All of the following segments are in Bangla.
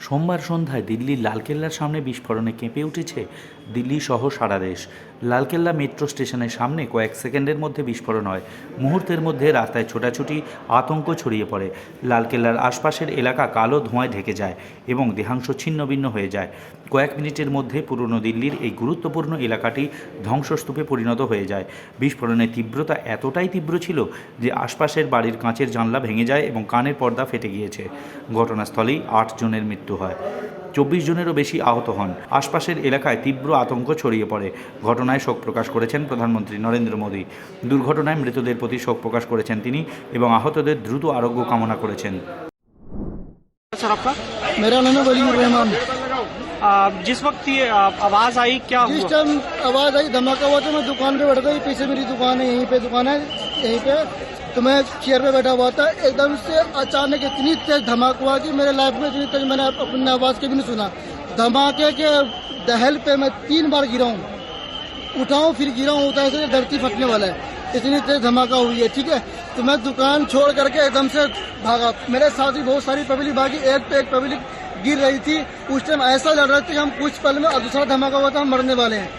সোমবার সন্ধ্যায় দিল্লির লালকেল্লার সামনে বিস্ফোরণে কেঁপে উঠেছে দিল্লি সহ সারা দেশ। লালকেল্লা মেট্রো স্টেশনের সামনে কয়েক সেকেন্ডের মধ্যে বিস্ফোরণ হয়। মুহূর্তের মধ্যে রাস্তায় ছোটাছুটি, আতঙ্ক ছড়িয়ে পড়ে। লালকেল্লার আশপাশের এলাকা কালো ধোঁয়ায় ঢেকে যায় এবং দেহাংশ ছিন্নভিন্ন হয়ে যায়। কয়েক মিনিটের মধ্যে পুরনো দিল্লির এই গুরুত্বপূর্ণ এলাকাটি ধ্বংসস্তূপে পরিণত হয়ে যায়। বিস্ফোরণের তীব্রতা এতটাই তীব্র ছিল যে আশপাশের বাড়ির কাঁচের জানলা ভেঙে যায় এবং কানের পর্দা ফেটে গিয়েছে। ঘটনাস্থলেই আট জনের মৃত্যু হয়। চব্বিশ জনেরও বেশি আহত হন আশপাশের এলাকায় তীব্র আতঙ্ক ছড়িয়ে পড়ে ঘটনায় শোক প্রকাশ করেছেন প্রধানমন্ত্রী নরেন্দ্র মোদী দুর্ঘটনায় মৃতদের প্রতি শোক প্রকাশ করেছেন তিনি এবং আহতদের দ্রুত আরোগ্য কামনা করেছেন सर आपका मेरा नाम है वलीउर रहमान आ, जिस वक्त ये आ, आवाज आई क्या जिस हुआ टाइम आवाज आई धमाका हुआ तो मैं दुकान पे बैठा था ये पीछे मेरी दुकान है यहीं पे दुकान है यहीं पे तो मैं चेयर पे बैठा हुआ था। एकदम से अचानक इतनी तेज धमाका हुआ कि मेरे लाइफ में इतनी तेज मैंने अपनी आवाज़ के भी नहीं सुना। धमाके के दहल पे मैं तीन बार गिरा हूँ। उठाऊं, फिर गिरा हूँ उठा से धरती फटने वाला है। इतनी तेज धमाका हुई है, ठीक है? तो मैं दुकान छोड़ करके एकदम से भागा। मेरे साथ ही बहुत सारी पब्लिक भागी। एक पे एक पब्लिक गिर रही थी। उस टाइम ऐसा लड़ रहा था कि हम कुछ पल में दूसरा धमाका हुआ था, हम मरने वाले हैं।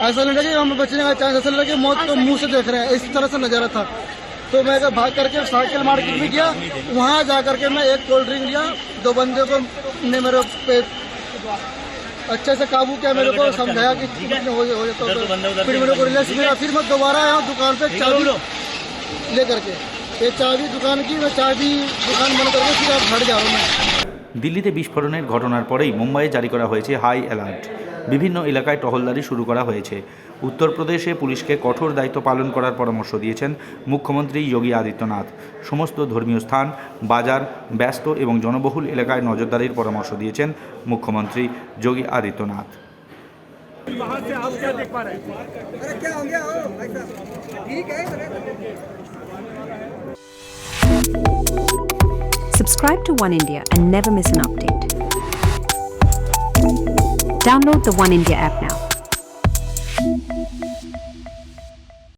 ऐसा लग रहा कि हम बचने का चांस ऐसा लग रहा कि मौत को मुँह से देख रहे हैं। इस तरह से नज़ारा था। तो मैं अगर भाग करके साइकिल मार्केट में गया वहां जा करके मैं एक कोल्ड ड्रिंक लिया दो बंदे को ने मेरे पे अच्छे से काबू किया मेरे को समझाया कि कुछ नहीं हो हो जाता तो फिर मेरे को रिलैक्स मिला फिर मैं दोबारा आया दुकान पे चाबी ले करके ये चाबी दुकान की मैं चाबी दुकान बंद करके फिर अब घर जा रहा हूँ मैं দিল্লিতে বিস্ফোরণের ঘটনার পরেই মুম্বাইয়ে জারি করা হয়েছে হাই অ্যালার্ট বিভিন্ন এলাকায় টহলদারি শুরু করা হয়েছে। উত্তরপ্রদেশে পুলিশকে কঠোর দায়িত্ব পালন করার পরামর্শ দিয়েছেন মুখ্যমন্ত্রী যোগী আদিত্যনাথ। সমস্ত ধর্মীয় স্থান, বাজার, ব্যস্ত এবং জনবহুল এলাকায় নজরদারির পরামর্শ দিয়েছেন মুখ্যমন্ত্রী Yogi Adityanath. Subscribe to One India and never miss an update. Download the One India app now